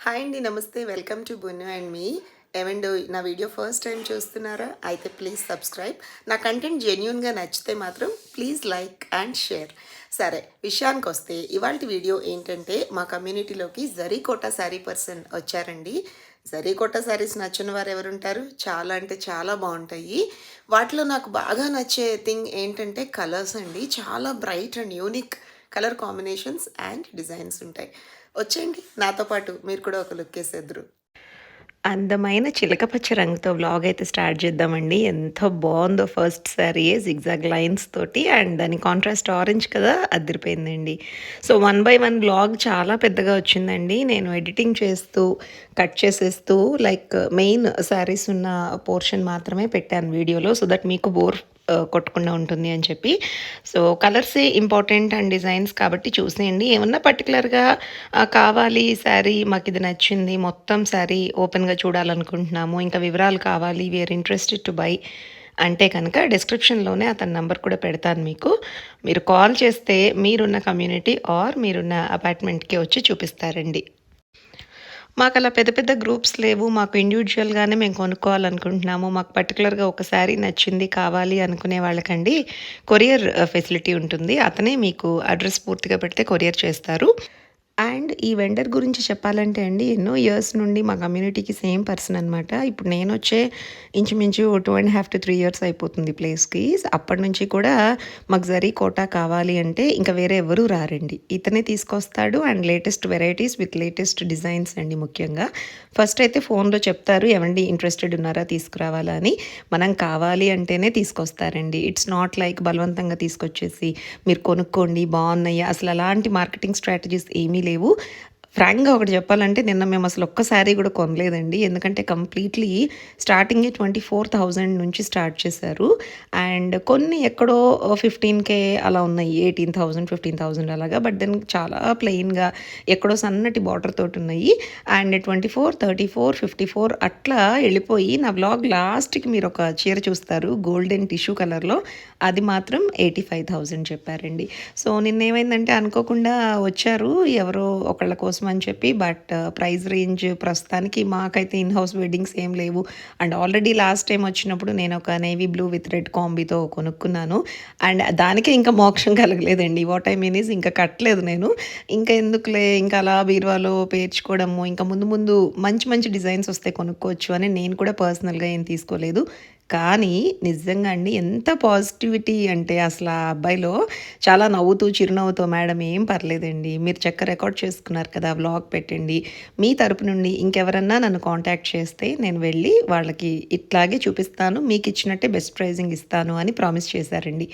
Hi అండి నమస్తే. Welcome to Bunnu and me. ఏమండో నా వీడియో ఫస్ట్ టైం చూస్తున్నారా? అయితే ప్లీజ్ సబ్స్క్రైబ్. నా కంటెంట్ జెన్యున్గా నచ్చితే మాత్రం ప్లీజ్ లైక్ అండ్ షేర్. సరే విషయానికి వస్తే ఇవాళ వీడియో ఏంటంటే మా కమ్యూనిటీలోకి జరీకోట శారీ పర్సన్ వచ్చారండి. జరీకోట శారీస్ నచ్చిన వారు ఎవరుంటారు? చాలా అంటే చాలా బాగుంటాయి. వాటిలో నాకు బాగా నచ్చే థింగ్ ఏంటంటే కలర్స్ అండి. చాలా bright and unique colour combinations and designs ఉంటాయి. వచ్చేయండి. నాతో పాటు మీరు కూడా ఒక లుక్ వేసేద్దరు. అందమైన చిలకపచ్చ రంగుతో బ్లాగ్ అయితే స్టార్ట్ చేద్దామండి. ఎంతో బాగుందో ఫస్ట్ శారీ జిగ్జాగ్ లైన్స్ తోటి అండ్ దాని కాంట్రాస్ట్ ఆరెంజ్ కదా అదిరిపోయిందండి. So one by one blog చాలా పెద్దగా వచ్చిందండి. నేను ఎడిటింగ్ చేస్తూ కట్ చేసేస్తూ లైక్ మెయిన్ శారీస్ ఉన్న పోర్షన్ మాత్రమే పెట్టాను వీడియోలో సో దట్ మీకు బోర్ కొట్టకుండా ఉంటుంది అని చెప్పి. సో కలర్సే ఇంపార్టెంట్ అండ్ డిజైన్స్ కాబట్టి చూసేయండి. ఏమన్నా పర్టికులర్గా కావాలి శారీ మాకు ఇది నచ్చింది మొత్తం శారీ ఓపెన్గా చూడాలనుకుంటున్నాము ఇంకా వివరాలు కావాలి వీఆర్ ఇంట్రెస్టెడ్ టు బై అంటే కనుక డిస్క్రిప్షన్లోనే అతని నంబర్ కూడా పెడతాను మీకు. మీరు కాల్ చేస్తే మీరున్న కమ్యూనిటీ ఆర్ మీరున్న అపార్ట్మెంట్కి వచ్చి చూపిస్తారండి. మాకు అలా పెద్ద పెద్ద గ్రూప్స్ లేవు. మాకు ఇండివిజువల్గానే మేము కొనుక్కోవాలనుకుంటున్నాము. మాకు పర్టికులర్గా ఒకసారి నచ్చింది కావాలి అనుకునే వాళ్ళకండి కొరియర్ uh, ఫెసిలిటీ ఉంటుంది. అతనే మీకు అడ్రస్ పూర్తిగా పెడితే కొరియర్ చేస్తారు. అండ్ ఈ వెండర్ గురించి చెప్పాలంటే అండి ఎన్నో ఇయర్స్ నుండి మా కమ్యూనిటీకి సేమ్ పర్సన్ అనమాట ఇప్పుడు నేను వచ్చే ఇంచుమించు two and half to three years అయిపోతుంది ప్లేస్కి. అప్పటి నుంచి కూడా మాకు జరీ కోటా కావాలి అంటే ఇంకా వేరే ఎవరూ రారండి. ఇతనే తీసుకొస్తాడు and latest varieties with latest designs అండి ముఖ్యంగా. ఫస్ట్ అయితే ఫోన్లో చెప్తారు ఎవండి ఇంట్రెస్టెడ్ ఉన్నారా తీసుకురావాలా? అని. మనం కావాలి అంటేనే తీసుకొస్తారండి. ఇట్స్ నాట్ లైక్ బలవంతంగా తీసుకొచ్చేసి మీరు కొనుక్కోండి బాగున్నాయి. అసలు అలాంటి మార్కెటింగ్ స్ట్రాటజీస్ ఏమీ లేవు. ఫ్రాంక్గా ఒకటి చెప్పాలంటే నిన్న మేము అసలు ఒక్క శారీ కూడా కొనలేదండి. ఎందుకంటే కంప్లీట్లీ స్టార్టింగే ట్వంటీ ఫోర్ థౌజండ్ నుంచి స్టార్ట్ చేశారు. అండ్ కొన్ని ఎక్కడో ఫిఫ్టీన్ కే అలా ఉన్నాయి ఎయిటీన్ థౌజండ్ ఫిఫ్టీన్ థౌజండ్ అలాగా. బట్ దెన్ చాలా ప్లెయిన్గా ఎక్కడో సన్నటి బార్డర్ తోటి ఉన్నాయి. And twenty four thirty four fifty four అట్లా వెళ్ళిపోయి నా బ్లాగ్ లాస్ట్కి మీరు ఒక చీర చూస్తారు గోల్డెన్ టిష్యూ కలర్లో. అది మాత్రం ఎయిటీ ఫైవ్ థౌజండ్ చెప్పారండి. సో నిన్న ఏమైందంటే అనుకోకుండా వచ్చారు ఎవరో ఒకళ్ళ కోసం అని చెప్పి బట్ ప్రైస్ రేంజ్ ప్రస్తుతానికి మాకైతే ఇన్ హౌస్ వెడ్డింగ్స్ ఏం లేవు. అండ్ ఆల్రెడీ లాస్ట్ టైం వచ్చినప్పుడు నేను ఒక నేవీ బ్లూ విత్ రెడ్ కాంబీతో కొనుక్కున్నాను. అండ్ దానికే ఇంకా మోక్షం కలగలేదండి. వాట్ ఐ మీన్ ఈజ్ ఇంకా కట్టలేదు నేను. ఇంకా ఎందుకులే? ఇంకా అలా బీరువాలో పేర్చుకోవడము ఇంకా ముందు ముందు మంచి మంచి డిజైన్స్ వస్తే కొనుక్కోవచ్చు అని నేను కూడా పర్సనల్గా ఏం తీసుకోలేదు. కానీ నిజంగా అండి ఎంత పాజిటివిటీ అంటే అసలు ఆ అబ్బాయిలో చాలా నవ్వుతూ చిరునవ్వుతో మేడం ఏం పర్లేదండి మీరు చక్క రికార్డ్ చేసుకున్నారు కదా వ్లాగ్ పెట్టండి. మీ తరపు నుండి ఇంకెవరన్నా నన్ను కాంటాక్ట్ చేస్తే నేను వెళ్ళి వాళ్ళకి ఇట్లాగే చూపిస్తాను మీకు ఇచ్చినట్టే బెస్ట్ ప్రైజింగ్ ఇస్తాను అని ప్రామిస్ చేశారండి.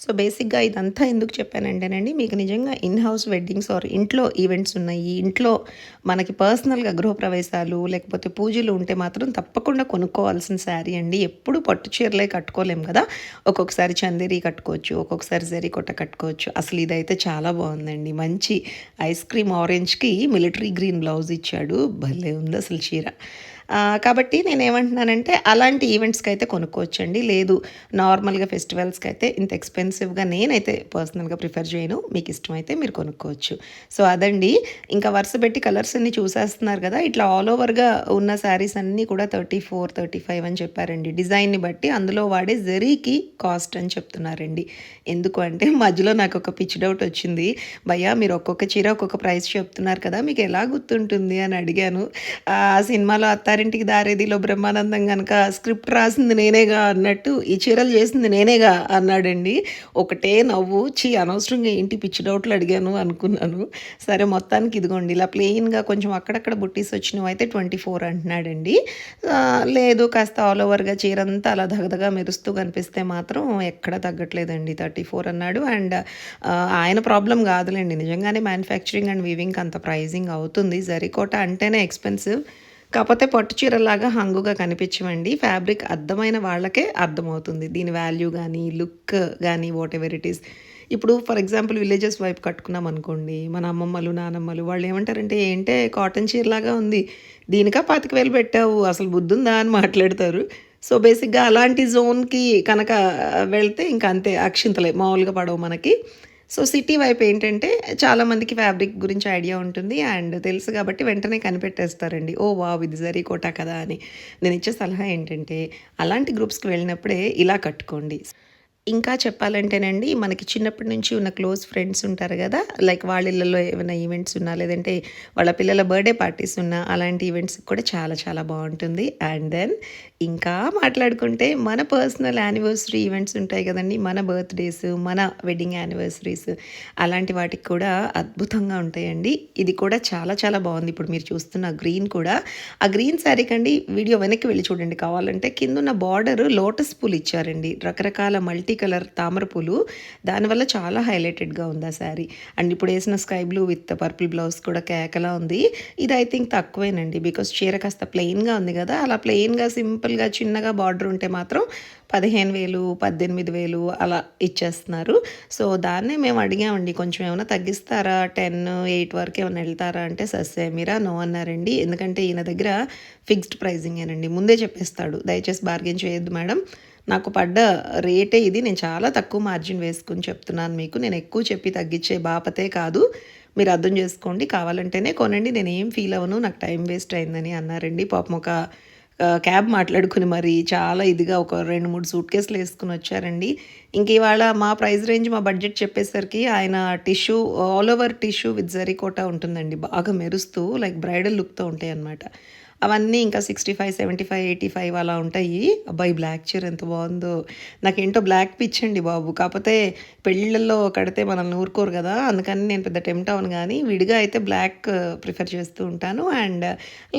సో బేసిక్గా ఇదంతా ఎందుకు చెప్పానంటేనండి మీకు నిజంగా ఇన్ హౌస్ వెడ్డింగ్స్ ఆర్ ఇంట్లో ఈవెంట్స్ ఉన్నాయి ఇంట్లో మనకి పర్సనల్గా గృహప్రవేశాలు లేకపోతే పూజలు ఉంటే మాత్రం తప్పకుండా కొనుక్కోవాల్సిన శారీ అండి. ఎప్పుడు పట్టు చీరలే కట్టుకోలేం కదా. ఒక్కొక్కసారి చందేరి కట్టుకోవచ్చు ఒక్కొక్కసారి జరీ కొట్ట కట్టుకోవచ్చు. అసలు ఇదైతే చాలా బాగుందండి. మంచి ఐస్ క్రీమ్ ఆరెంజ్కి మిలిటరీ గ్రీన్ బ్లౌజ్ ఇచ్చాడు. భలే ఉంది అసలు చీర. కాబట్టి నేను ఏమంటున్నానంటే అలాంటి ఈవెంట్స్కి అయితే కొనుక్కోవచ్చండి. లేదు నార్మల్గా ఫెస్టివల్స్కి అయితే ఇంత ఎక్స్పెన్సివ్గా నేనైతే పర్సనల్గా ప్రిఫర్ చేయను. మీకు ఇష్టమైతే మీరు కొనుక్కోవచ్చు. సో అదండి. ఇంకా వరుస పెట్టి కలర్స్ అన్ని చూసేస్తున్నారు కదా. ఇట్లా ఆల్ ఓవర్గా ఉన్న శారీస్ అన్నీ కూడా థర్టీ ఫోర్ థర్టీ ఫైవ్ అని చెప్పారండి. డిజైన్ని బట్టి అందులో వాడే జరీకి కాస్ట్ అని చెప్తున్నారండి. ఎందుకు అంటే మధ్యలో నాకు ఒక పిచ్ డౌట్ వచ్చింది. భయ్యా మీరు ఒక్కొక్క చీర ఒక్కొక్క ప్రైస్ చెప్తున్నారు కదా. మీకు ఎలా గుర్తుంటుంది అని అడిగాను. ఆ సినిమాలో అత్తారింటికి దారేదిలో బ్రహ్మానందం కనుక స్క్రిప్ట్ రాసింది నేనేగా అన్నట్టు ఈ చీరలు చేసింది నేనేగా అన్నాడండి. ఒకటే నవ్వు చీ అనవసరంగా ఏంటి పిచ్చి డౌట్లు అడిగాను అనుకున్నాను. సరే మొత్తానికి ఇదిగోండి ఇలా ప్లెయిన్గా కొంచెం అక్కడక్కడ బుట్టీస్ వచ్చినవి అయితే ట్వంటీ ఫోర్ అంటున్నాడండి. లేదు కాస్త ఆల్ ఓవర్గా చీర అంతా అలా దగదగా మెరుస్తూ కనిపిస్తే మాత్రం ఎక్కడ తగ్గట్లేదండి థర్టీ ఫోర్ అన్నాడు. అండ్ ఆయన ప్రాబ్లం కాదులేండి నిజంగానే మ్యానుఫ్యాక్చరింగ్ అండ్ వీవింగ్ అంత ప్రైజింగ్ అవుతుంది. జరీకోట అంటేనే ఎక్స్పెన్సివ్ కాకపోతే పట్టు చీరలాగా హంగుగా కనిపించవండి. ఫ్యాబ్రిక్ అర్థమైన వాళ్ళకే అర్థమవుతుంది. దీని వాల్యూ కానీ లుక్ కానీ వాట్ ఎవర్ ఇట్ ఈస్ ఇప్పుడు ఫర్ ఎగ్జాంపుల్ విలేజెస్ వైపు కట్టుకున్నాం అనుకోండి. మన అమ్మమ్మలు నానమ్మలు వాళ్ళు ఏమంటారంటే ఏంటే కాటన్ చీరలాగా ఉంది. దీనికా పాతిక వేలు పెట్టావు. అసలు బుద్ధుందా? అని మాట్లాడతారు. సో బేసిక్గా అలాంటి జోన్కి కనుక వెళ్తే ఇంకా అంతే. అక్షింతలే మామూలుగా పడవు మనకి. సో సిటీ వైపు ఏంటంటే చాలామందికి ఫ్యాబ్రిక్ గురించి ఐడియా ఉంటుంది అండ్ తెలుసు కాబట్టి వెంటనే కనిపెట్టేస్తారండి. ఓ వావ్ ఇది జరీ కోటా కదా అని. నేను ఇచ్చే సలహా ఏంటంటే అలాంటి గ్రూప్స్కి వెళ్ళినప్పుడే ఇలా కట్టుకోండి. ఇంకా చెప్పాలంటేనండి మనకి చిన్నప్పటి నుంచి ఉన్న క్లోజ్ ఫ్రెండ్స్ ఉంటారు కదా లైక్ వాళ్ళ ఇళ్ళల్లో ఏమైనా ఈవెంట్స్ ఉన్నా లేదంటే వాళ్ళ పిల్లల బర్త్డే పార్టీస్ ఉన్నా అలాంటి ఈవెంట్స్ కూడా చాలా చాలా బాగుంటుంది. అండ్ దెన్ ఇంకా మాట్లాడుకుంటే మన పర్సనల్ యానివర్సరీ ఈవెంట్స్ ఉంటాయి కదండి మన బర్త్డేస్ మన వెడ్డింగ్ యానివర్సరీస్ అలాంటి వాటికి కూడా అద్భుతంగా ఉంటాయండి. ఇది కూడా చాలా చాలా బాగుంది. ఇప్పుడు మీరు చూస్తున్న గ్రీన్ కూడా ఆ గ్రీన్ శారీ కండి వీడియో వెనక్కి వెళ్ళి చూడండి. కావాలంటే కింద ఉన్న బార్డర్ లోటస్ పూలు ఇచ్చారండి. రకరకాల మల్టీ కలర్ తామర పూలు. దానివల్ల చాలా హైలైటెడ్గా ఉంది ఆ శారీ. అండ్ ఇప్పుడు వేసిన sky blue with purple blouse కూడా కేకలా ఉంది. ఇది ఐ థింక్ తక్కువేనండి. బికాస్ చీర కాస్త ప్లెయిన్గా ఉంది కదా. అలా ప్లెయిన్గా సింపుల్గా చిన్నగా బార్డర్ ఉంటే మాత్రం పదిహేను వేలు పద్దెనిమిది వేలు అలా ఇచ్చేస్తున్నారు. సో దాన్నే మేము అడిగామండి. కొంచెం ఏమైనా తగ్గిస్తారా? టెన్ ఎయిట్ వరకు ఏమైనా వెళ్తారా అంటే సస్సే మీరా? నో అన్నారండి. ఎందుకంటే ఈయన దగ్గర ఫిక్స్డ్ ప్రైజింగేనండి ముందే చెప్పేస్తాడు. దయచేసి బార్గెన్ చేయొద్దు మేడం. నాకు పడ్డ రేటే ఇది. నేను చాలా తక్కువ మార్జిన్ వేసుకుని చెప్తున్నాను మీకు. నేను ఎక్కువ చెప్పి తగ్గించే బాపతే కాదు. మీరు అర్థం చేసుకోండి. కావాలంటేనే కొనండి. నేను ఏం ఫీల్ అవ్వను. నాకు టైం వేస్ట్ అయిందని అన్నారండి. పాపం ఒక క్యాబ్ మాట్లాడుకుని మరి చాలా ఇదిగా ఒక రెండు మూడు సూట్ కేసులు వేసుకుని వచ్చారండి. ఇంక ఇవాళ మా ప్రైస్ రేంజ్ మా బడ్జెట్ చెప్పేసరికి ఆయన tissue all over tissue with zari kota ఉంటుందండి. బాగా మెరుస్తూ లైక్ బ్రైడల్ లుక్తో ఉంటాయి అన్నమాట. అవన్నీ ఇంకా sixty five seventy five eighty five అలా ఉంటాయి. అబ్బాయి బ్లాక్ చీర ఎంత బాగుందో. నాకేంటో బ్లాక్ పిచ్చండి బాబు. కాకపోతే పెళ్ళిళ్ళల్లో కడితే మనల్ని ఊరుకోరు కదా. అందుకని నేను పెద్ద టెంప్ట్ అవును కానీ విడిగా అయితే బ్లాక్ uh, ప్రిఫర్ చేస్తూ ఉంటాను. అండ్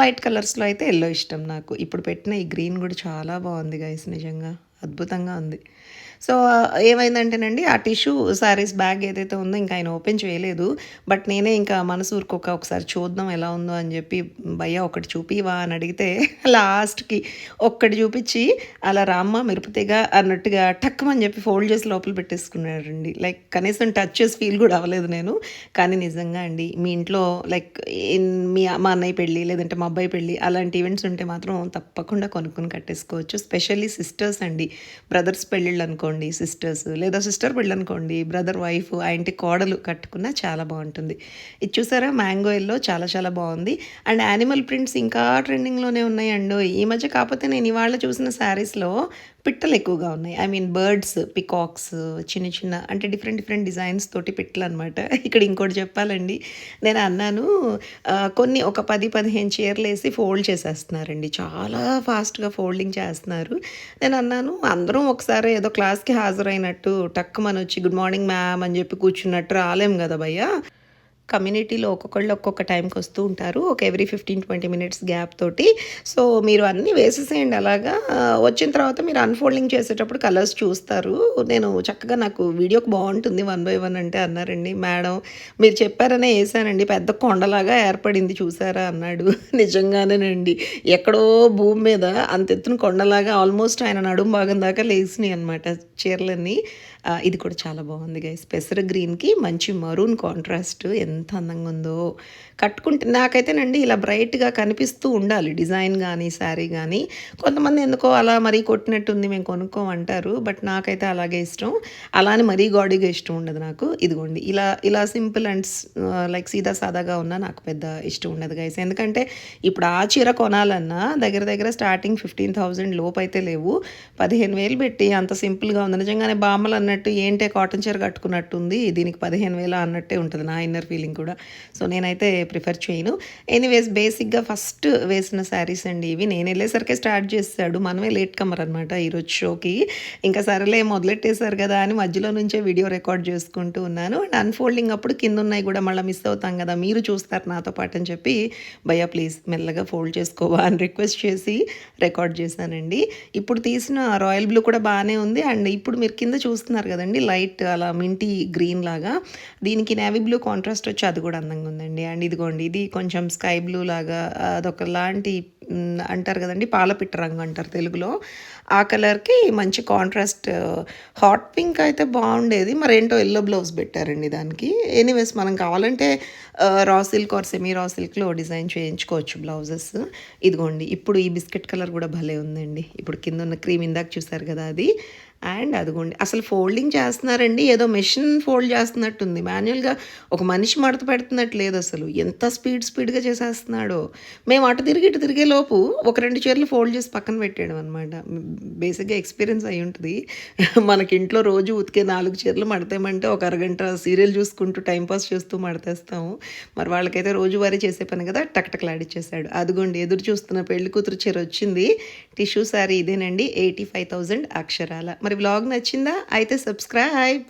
లైట్ కలర్స్లో అయితే ఎల్లో ఇష్టం నాకు. ఇప్పుడు పెట్టిన ఈ గ్రీన్ కూడా చాలా బాగుంది గైస్ నిజంగా. అద్భుతంగా ఉంది. సో ఏమైందంటేనండి ఆ టిష్యూ శారీస్ బ్యాగ్ ఏదైతే ఉందో ఇంకా ఆయన ఓపెన్ చేయలేదు. బట్ నేనే ఇంకా మనసు ఊరుకోక ఒకసారి చూద్దాం ఎలా ఉందో అని చెప్పి భయ్య ఒకటి చూపివా అని అడిగితే లాస్ట్కి ఒక్కటి చూపించి అలా రామ్మ మిరపతిగా అన్నట్టుగా టక్కుమని చెప్పి ఫోల్డ్ చేసి లోపల పెట్టేసుకున్నాడండి. లైక్ కనీసం టచ్ చేసి ఫీల్ కూడా అవ్వలేదు నేను. కానీ నిజంగా అండి మీ ఇంట్లో లైక్ మీ మా అన్నయ్య పెళ్ళి లేదంటే మా అబ్బాయి పెళ్ళి అలాంటి ఈవెంట్స్ ఉంటే మాత్రం తప్పకుండా కొనుక్కొని కట్టేసుకోవచ్చు. స్పెషల్లీ సిస్టర్స్ అండి. బ్రదర్స్ పెళ్ళిళ్ళు అనుకోండి సిస్టర్స్ లేదా సిస్టర్ పెళ్ళి అనుకోండి బ్రదర్ వైఫ్ ఆ ఇంటి కోడలు కట్టుకున్నా చాలా బాగుంటుంది. ఇది చూసారా? మ్యాంగో ఎల్లో చాలా చాలా బాగుంది. అండ్ యానిమల్ ప్రింట్స్ ఇంకా ట్రెండింగ్లోనే ఉన్నాయండి ఈ మధ్య కాకపోతే నేను ఇవాళ చూసిన శారీస్లో పిట్టలు ఎక్కువగా ఉన్నాయి. ఐ మీన్ బర్డ్స్ పికాక్స్ చిన్న చిన్న అంటే డిఫరెంట్ డిఫరెంట్ డిజైన్స్ తోటి పిట్టలు అనమాట ఇక్కడ ఇంకోటి చెప్పాలండి. నేను అన్నాను కొన్ని ఒక పది పదిహేను చీరలు వేసి ఫోల్డ్ చేసేస్తున్నారండి. చాలా ఫాస్ట్గా ఫోల్డింగ్ చేస్తున్నారు. నేను అన్నాను అందరం ఒకసారి ఏదో క్లాస్కి హాజరైనట్టు టక్కు మన వచ్చి గుడ్ మార్నింగ్ మ్యామ్ అని చెప్పి కూర్చున్నట్టు రాలేం కదా భయ్యా? కమ్యూనిటీలో ఒక్కొక్కళ్ళు ఒక్కొక్క టైంకి వస్తూ ఉంటారు. ఒక every fifteen twenty minutes gap తోటి. సో మీరు అన్నీ వేసేసేయండి అలాగా. వచ్చిన తర్వాత మీరు అన్ఫోల్డింగ్ చేసేటప్పుడు కలర్స్ చూస్తారు. నేను చక్కగా నాకు వీడియోకి బాగుంటుంది వన్ బై వన్ అంటే అన్నారండి. మేడం మీరు చెప్పారనే వేసానండి. పెద్ద కొండలాగా ఏర్పడింది చూసారా? అన్నాడు. నిజంగానేనండి. ఎక్కడో భూమి మీద అంత ఎత్తున కొండలాగా ఆల్మోస్ట్ ఆయన నడుం భాగం దాకా లేచినాయి అనమాట చీరలన్నీ. ఇది కూడా చాలా బాగుంది గైస్ పెసర గ్రీన్కి మంచి మరూన్ కాంట్రాస్ట్ ఎంత అందంగా ఉందో. కట్టుకుంటే నాకైతేనండి ఇలా బ్రైట్గా కనిపిస్తూ ఉండాలి. డిజైన్ కానీ శారీ కానీ కొంతమంది ఎందుకో అలా మరీ కొట్టినట్టుంది మేము కొనుక్కోమంటారు. బట్ నాకైతే అలాగే ఇష్టం. అలానే మరీ గాడీగా ఇష్టం ఉండదు నాకు. ఇదిగోండి. ఇలా ఇలా సింపుల్ అండ్ లైక్ సీదా సాదాగా ఉన్నా నాకు పెద్ద ఇష్టం ఉండదు గైస్ ఎందుకంటే ఇప్పుడు ఆ చీర కొనాలన్నా దగ్గర దగ్గర స్టార్టింగ్ ఫిఫ్టీన్ థౌజండ్ లోపు అయితే లేవు. పదిహేను వేలు పెట్టి అంత సింపుల్గా ఉంది. నిజంగానే బామ్మలు అన్నట్టు ఏంటే కాటన్ చీర కట్టుకున్నట్టుంది దీనికి పదిహేను వేల అన్నట్టే ఉంటుంది నా ఇన్నర్ ఫీలింగ్ కూడా. సో నేనైతే ప్రిఫర్ చేయను. ఎనీవేస్ బేసిక్గా ఫస్ట్ వేసిన శారీస్ అండి ఇవి. నేను వెళ్ళేసరికి స్టార్ట్ చేశాడు మనమే లేట్ కమర్ అనమాట ఈరోజు షోకి. ఇంకా సరేలే మొదలెట్టేశారు కదా అని మధ్యలో నుంచే వీడియో రికార్డ్ చేసుకుంటూ ఉన్నాను. అండ్ అన్ఫోల్డింగ్ అప్పుడు కింద ఉన్నాయి కూడా మళ్ళీ మిస్ అవుతాం కదా. మీరు చూస్తారు నాతో పాటు అని చెప్పి భయ్యా ప్లీజ్ మెల్లగా ఫోల్డ్ చేసుకోవా అని రిక్వెస్ట్ చేసి రికార్డ్ చేశానండి. ఇప్పుడు తీసిన రాయల్ బ్లూ కూడా బాగానే ఉంది. అండ్ ఇప్పుడు మీరు కింద చూస్తున్నారు కదండి లైట్ అలా మింటీ గ్రీన్ లాగా. దీనికి నేవీ బ్లూ కాంట్రాస్ట్ వచ్చి అది కూడా అందంగా ఉందండి. అండ్ ఇదిగోండి ఇది కొంచెం స్కై బ్లూ లాగా అదొక లాంటి అంటారు కదండి పాలపిట్ట రంగు అంటారు తెలుగులో. ఆ కలర్కి మంచి కాంట్రాస్ట్ హాట్ పింక్ అయితే బాగుండేది. మరేంటో ఎల్లో బ్లౌజ్ పెట్టారండి దానికి. ఎనీవేస్ మనం కావాలంటే రా సిల్క్ ఆర్ సెమీ రా సిల్క్లో డిజైన్ చేయించుకోవచ్చు బ్లౌజెస్ ఇదిగోండి ఇప్పుడు ఈ బిస్కెట్ కలర్ కూడా భలే ఉందండి. ఇప్పుడు కింద ఉన్న క్రీమ్ ఇందాక చూసారు కదా అది. అండ్ అదిగోండి అసలు ఫోల్డింగ్ చేస్తున్నారండి ఏదో మెషిన్ ఫోల్డ్ చేస్తున్నట్టుంది. మాన్యువల్గా ఒక మనిషి మడత పెడుతున్నట్టు లేదు అసలు. ఎంత స్పీడ్ స్పీడ్గా చేసేస్తున్నాడో. మేము అటు తిరిగి ఇటు తిరిగే లోపు ఒక రెండు చీరలు ఫోల్డ్ చేసి పక్కన పెట్టాడు అనమాట బేసిక్గా ఎక్స్పీరియన్స్ అయి ఉంటుంది. మనకి ఇంట్లో రోజు ఉతికే నాలుగు చీరలు మడతామంటే ఒక అరగంట సీరియల్ చూసుకుంటూ టైంపాస్ చేస్తూ మడతేస్తాము. మరి వాళ్ళకైతే రోజువారీ చేసే పని కదా టక్టక్లాడిచ్చేసాడు అదిగోండి ఎదురు చూస్తున్న పెళ్ళి కూతురు చీర వచ్చింది. టిష్యూ శారీ ఇదేనండి ఎయిటీ ఫైవ్ థౌజండ్ అక్షరాల. మరి బ్లాగ్ నచ్చిందా? అయితే సబ్స్క్రైబ్.